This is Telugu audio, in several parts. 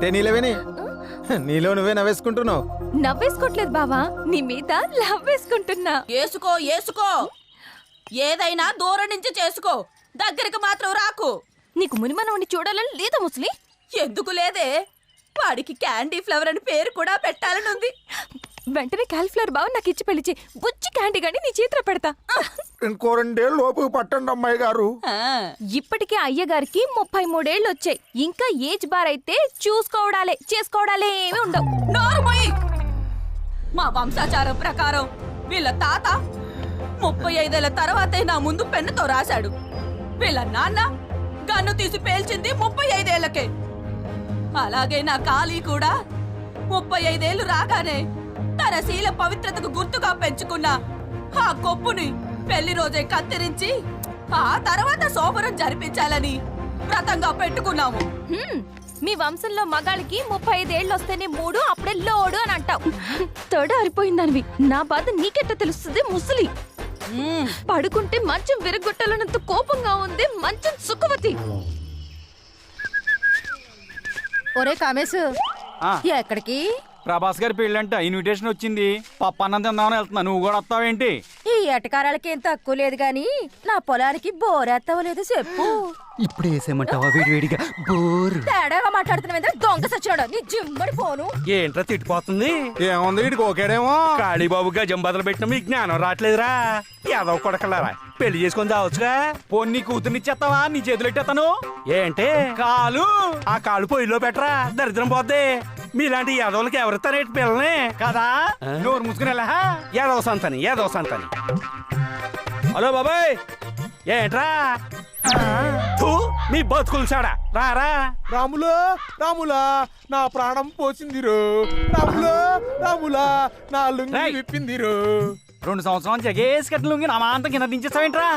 ఏంటే నీలవేని నీలో నువ్వే నవ్వేసుకుంటున్నావు. నవ్వేసుకోవట్లేదు బావా నీ మీద లవ్ వేసుకుంటున్నా. ఏసుకో ఏసుకో. ఏదైనా దూరం నుంచి చేసుకో. దగ్గరికి మాత్రం రాకు. నీకు మునిమనవని చూడాలని లేదా ముసలి? ఎందుకు లేదే? వాడికి క్యాండీ ఫ్లవర్ అని పేరు కూడా పెట్టాలని ఉంది. వెంటనే క్యాలిఫ్లవర్ బావ నాకు ఇచ్చి పెళ్ళిచి బుచ్చి క్యాండీ గాని నీ చేతిలో పెడతా. ఇంకో రెండేళ్ళు లోపు పట్టండి అమ్మాయి గారు. ఇప్పటికే అయ్యగారికి ముప్పై మూడేళ్ళు వచ్చాయి. ఇంకా ఏజ్ బార్ అయితే చూసుకోవడాలే చేసుకోవడాలే ఏమి ఉండవు. మా వంశాచారం ప్రకారం వీళ్ళ తాత ముప్పై ఐదేళ్ళ తర్వాతే నా ముందు పెన్నుతో రాశాడు. వీళ్ళ నాన్న గన్ను తీసి పేల్చింది ముప్పై ఐదేళ్ళకే. అలాగే నా కాళీ కూడా ముప్పై ఐదేళ్ళు రాగానే తన శీల పవిత్రతకు గుర్తుగా పెంచుకున్న ఆ కొప్పుని పెళ్ళి రోజే కత్తిరించి ఆ తర్వాత సోమరం జరిపించాలని వ్రతంగా పెట్టుకున్నాము. హ్మ్, మీ వంశంలో మగాళ్ళకి ముప్పై ఐదేళ్ళు వస్తేనే మూడు అప్పుడే లోడు అని అంటావు. తొడ అరిపోయిందనివి నా బాధ నీకెట్ట తెలుస్తుంది ముసలి. పడుకుంటే మంచం విరగొట్టాలన్నంత కోపంగా ఉంది మంచం సుఖవతి. ఒరే కామేశ్ ఆ. ఎక్కడికి? ప్రభాస్ గారి పెళ్ళంట ఇన్విటేషన్ వచ్చింది. పప్పు అన్నం తిందామని వెళ్తున్నా. నువ్వు కూడా వస్తావేంటి? ఈ ఎటకారాలకి ఏం తక్కువ లేదు గాని నా పొలానికి బోరేస్తావో లేదో చెప్పు. ఇప్పుడు వేసేయమంటావా? వేడివేడిగా బోరు. తేడాగా మాట్లాడుతున్నా దొంగ సచ్చినాడు. నీ జిమ్మడి పోను ఏంట్రా తిట్టిపోతుంది? ఏముంది వీడికి ఓకేడేమో? కాళీబాబు గజం బదులు పెట్టిన మీకు జ్ఞానం రావట్లేదురా. ఏదో కొడకలారా. పెళ్ళి చేసుకొని చావచ్చుగా పొన్ని కూతురునిచ్చేస్తావా నీ చేతులు ఎట్టేస్తాను? ఏంటి? కాలు. ఆ కాళ్ళు పొయ్యిలో పెట్టరా. దరిద్రం పోద్ది. మీలాంటి యాదవులకి ఎవరిస్తారేంటి పిల్లని కదా? నోరు మూసుకుని వెళ్ళా యాదవ సంతని యాదవ సంతని. హలో బాబాయ్! ఏంట్రా? మీ బతుకులు చాడా. రారా? రాములా రాములా నా ప్రాణం పోసిందిరు. రాములా రాములా నా లుంగి రేయ్. విప్పిందిరు. రెండు సంవత్సరాలు జగేసి కట్టిన లుంగి నా మాంతం కింద దించేస్తావేంట్రా?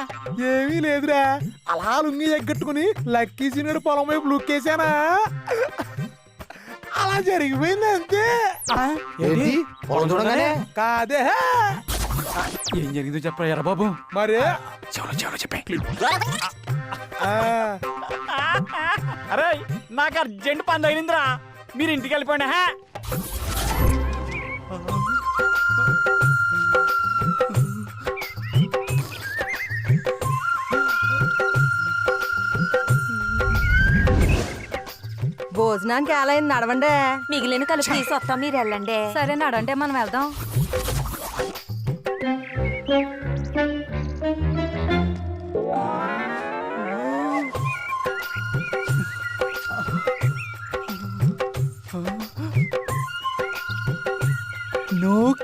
ఏమీ లేదురా. అలా లుంగి ఎగ్గట్టుకుని లక్కీ సీనుడు పొలం వైపు లుక్కేశానా అలా జరిగిపోయింది అంతే. ఏంటి? పొలం చూడగానే? కాదే. ఏం జరిగిందో చెప్పరా బాబు? మరి? చెవులో చెవులో చెప్పే. అరే నాకు అర్జెంట్ పని తగిలిందిరా. మీరు ఇంటికి వెళ్ళిపోండి హా? భోజనానికి ఎలా అయింది? నడవండి. మిగిలిన కలిపి తీసుకొస్తాం మీరు వెళ్ళండి. సరే నడంటే మనం వెళ్దాం. No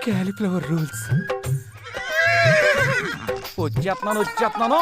cauliflower rules. వచ్చేస్తున్నాను వచ్చేస్తున్నాను.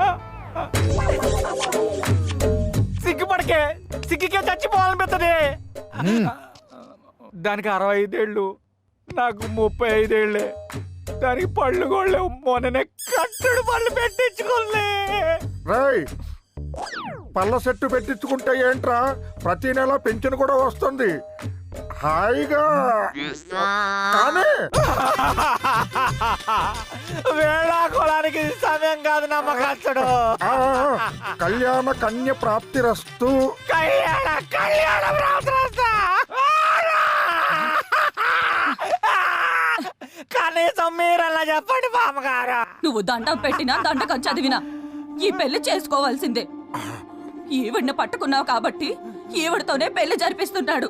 సిగ్గుపడకే సిగ్గుకే చచ్చిపోవాలనిపిస్తుంది దానికి అరవై ఐదేళ్ళు నాకు ముప్పై ఐదేళ్ళే దానికి పళ్ళు కూడా మొన్ననే కట్టుడు పళ్ళు పెట్టించుకోలే రేయ్ పళ్ళ సెట్టు పెట్టించుకుంటే ఏంట్రా? ప్రతి నెల పెన్షన్ కూడా వస్తుంది. హాయిగా. కానీ వేళా కులానికి సమయం కాదు నమ్మకస్తుడు. కళ్యాణ కన్య ప్రాప్తిరస్తు. కళ్యాణ కళ్యాణ ప్రార్థన కనీసం మీరలా చెప్పండి బామ్మగారు. నువ్వు దండం పెట్టినా దండకం చదివినా ఈ పెళ్ళి చేసుకోవాల్సిందే. ఈవిడ్ని పట్టుకున్నావు కాబట్టి ఈవిడతోనే పెళ్ళి జరిపిస్తున్నాడు.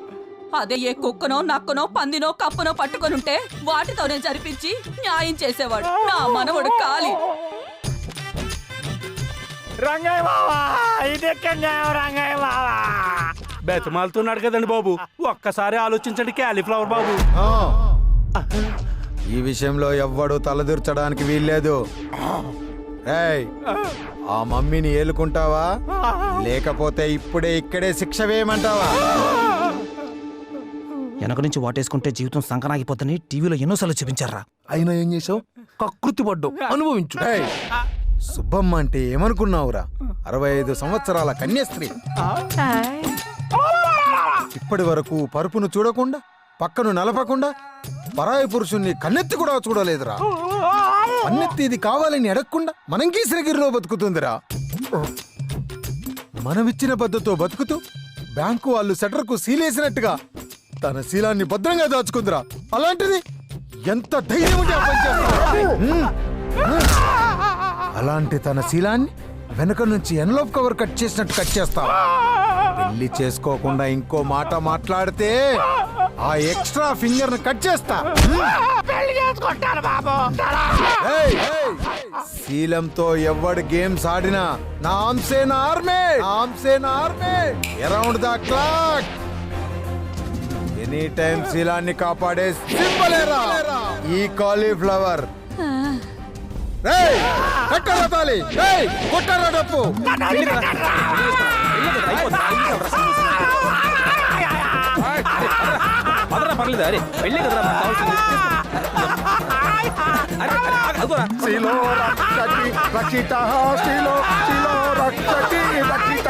అదే ఏ కుక్కనో నక్కనో పందినో కప్పనో పట్టుకొనుంటే వాటితోనే జరిపించి న్యాయం చేసేవాడు. నా మనవడు కాలి. రంగయ్య బావా ఇది ఎక్కడ న్యాయం రంగయ్య బావా? బెతమాలుతున్నాడు కదండి బాబు. ఒక్కసారి ఆలోచించండి క్యాలీఫ్లవర్ బాబు. ఆ, ఈ విషయంలో ఎవ్వడు తలదూర్చడానికి వీల్లేదు. ఆ మమ్మీని ఏలుకుంటావా? లేకపోతే ఇప్పుడే ఇక్కడే శిక్ష వేయమంటావా? వెనక నుంచి వాటేసుకుంటే జీవితం సంకనాగిపోతుందని టీవీలో ఎన్నోసార్లు చూపించారా. అయినా ఏం చేసావు కకృతి పడ్డావు. అనుభవించు. సుబ్బమ్మ అంటే ఏమనుకున్నావురా? అరవై ఐదు సంవత్సరాల కన్యాస్త్రీ. ఇప్పటి వరకు పరుపును చూడకుండా పక్కను నలపకుండా పరాయి పురుషుణ్ణి కన్నెత్తి కూడా చూడలేదురా. కన్నెత్తి ఇది కావాలని అడగకుండా మనం గీసిరగిరిలో బతుకుతుందిరా. మనమిచ్చిన పద్ధతితో బతుకుతూ బ్యాంకు వాళ్ళు సెటర్కు సీలేసినట్టుగా తన శీలాన్ని భద్రంగా దాచుకుందిరా. అలాంటిది ఎంత ధైర్యం ఉంటే ఆ పని చేస్తుందిరా? హ్మ్. అలాంటి తన శీలాన్ని వెనక నుంచి ఎన్లోప్ కవర్ కట్ చేసినట్టు కట్ చేస్తా పెళ్ళి చేసుకోకుండా ఇంకో మాట మాట్లాడితే ఆ ఎక్స్ట్రా ఫింగర్ని కట్ చేస్తా. ఏయ్, ఏయ్, శీలంతో ఎవడు గేమ్స్ ఆడినా నా ఆమ్సే నా ఆర్మే? నా ఆమ్సే నా ఆర్మే? Around the clock. Any time శీలాన్ని కాపాడే సింబలేరా ఈ కాలీఫ్లవర్. కట్టరా డప్పు. పర్లేదు? అరే వెళ్ళే కదరా. శిలో రక్షతి రక్షిత శిలో శిలో రక్షతి రక్షిత.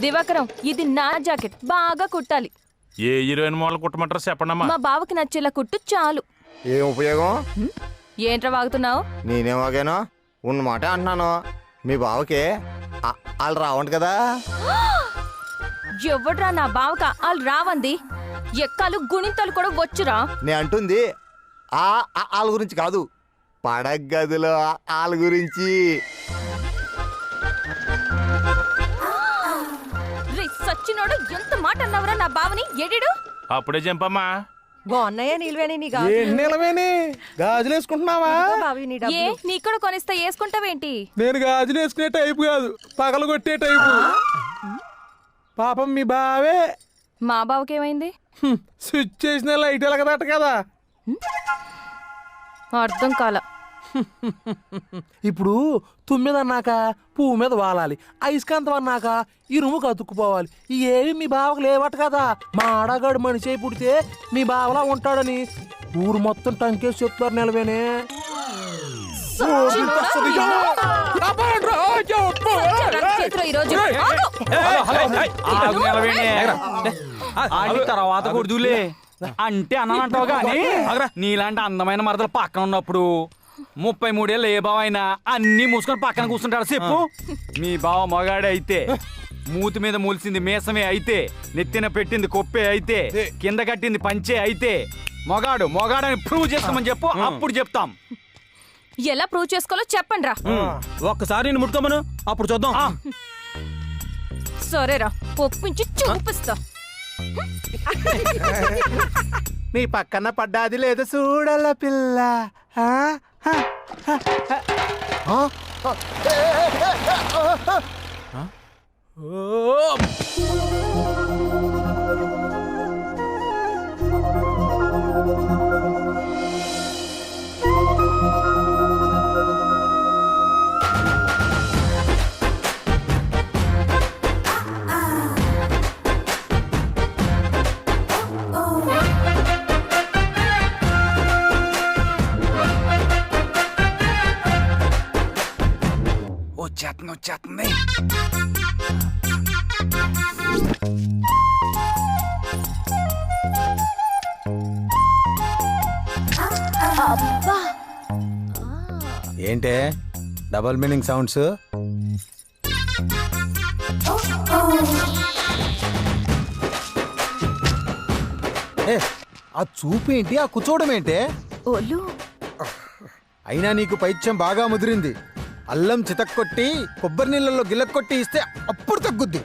దివాకరం ఇది నా జాకెట్. బాగా కుట్టాలి. ఏ హీరోయిన్ మోడల్ కుట్టమంటారో చెప్పండమ్మా. మా బావకి నచ్చేలా కుట్టు చాలు. ఏం ఉపయోగం? ఏంట్రా వాగుతున్నావు? నేనేం వాగాను? ఉన్న మాట అంటున్నాను. మీ బావకి వాళ్ళు రావంట కదా. ఎవడ్రా నా బావక? వాళ్ళు రావంది. ఎక్కాలు గుణింతలు కూడా వచ్చురా. నేను అంటుంది ఆ వాళ్ళ గురించి కాదు. పడగదిలో వాళ్ళ గురించి. సచ్చినోడు ఎంత మాట అన్నావురా నా బావని? ఎడిడు అప్పుడే చంపమ్మా బాగున్నాయా నీ గాజులు. వేసుకుంటున్నావా? బావి నీ ఏ నీ కూడా కొనిస్తే వేసుకుంటావేంటి? నేను గాజులు వేసుకునే టైపు కాదు పగలు కొట్టే టైపు. పాపం మీ బావే. మా బావకేమైంది? హ్మ్, స్విచ్ చేసిన లైట్ ఎలగదట కదా. అర్థం కాల. ఇప్పుడు తుమ్మిద అన్నాక పువ్వు మీద వాలాలి అయస్కాంతం అన్నాక ఇరుముకు అతుక్కుపోవాలి ఈ ఏవి మీ బావకు లేవట కదా? మా ఆడగాడు మనిషి అయి పుడితే మీ బావలా ఉంటాడని ఊరు మొత్తం టంకేసి చెప్తారు నిలవేనే. తర్వాత కొడుదులే అంటే అన్నానంటావు కానీ నీలాంటి అందమైన మరదలు పక్కన ఉన్నప్పుడు ముప్పై మూడేళ్ళు ఏ బావ అయినా అన్ని మూసుకొని పక్కన కూర్చుంటాడు. చెప్పు. మీ బావ మగాడే అయితే మూతి మీద మూల్సింది మీసమే అయితే నెత్తిన పెట్టింది కొప్పే అయితే కింద కట్టింది పంచే అయితే మొగాడు మొగాడని ప్రూవ్ చేస్తామని చెప్పు అప్పుడు చెప్తాం. ఎలా ప్రూవ్ చేసుకోవాలో చెప్పండి రా ఒక్కసారి నేను ముట్టుకోమను అప్పుడు చూద్దాం. సరేరా ఒప్పించి చూపిస్తా. నీ పక్కన పడ్డాది లేదు చూడాల పిల్ల. ఆ? వచ్చేస్తుంది ఏంటే? డబల్ మీనింగ్ సౌండ్స్ ఏ ఆ చూపు ఏంటి? ఆ కూర్చోవడం ఏంటే? ఒళ్ళు. అయినా నీకు పైత్యం బాగా ముదిరింది. అల్లం చితక్కొట్టి కొబ్బరి నీళ్ళలో గిల్లక్కొట్టి ఇస్తే అప్పుడు తగ్గుద్ది.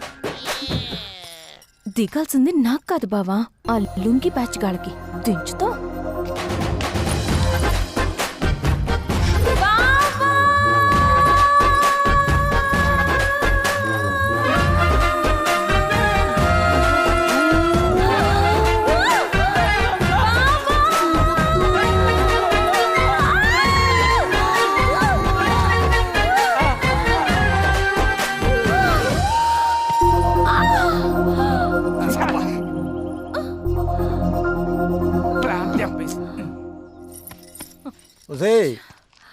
దిగాల్సింది నాకు కాదు బావా ఆ లుంగి ప్యాచ్ గాళ్ళకి. దించుతో.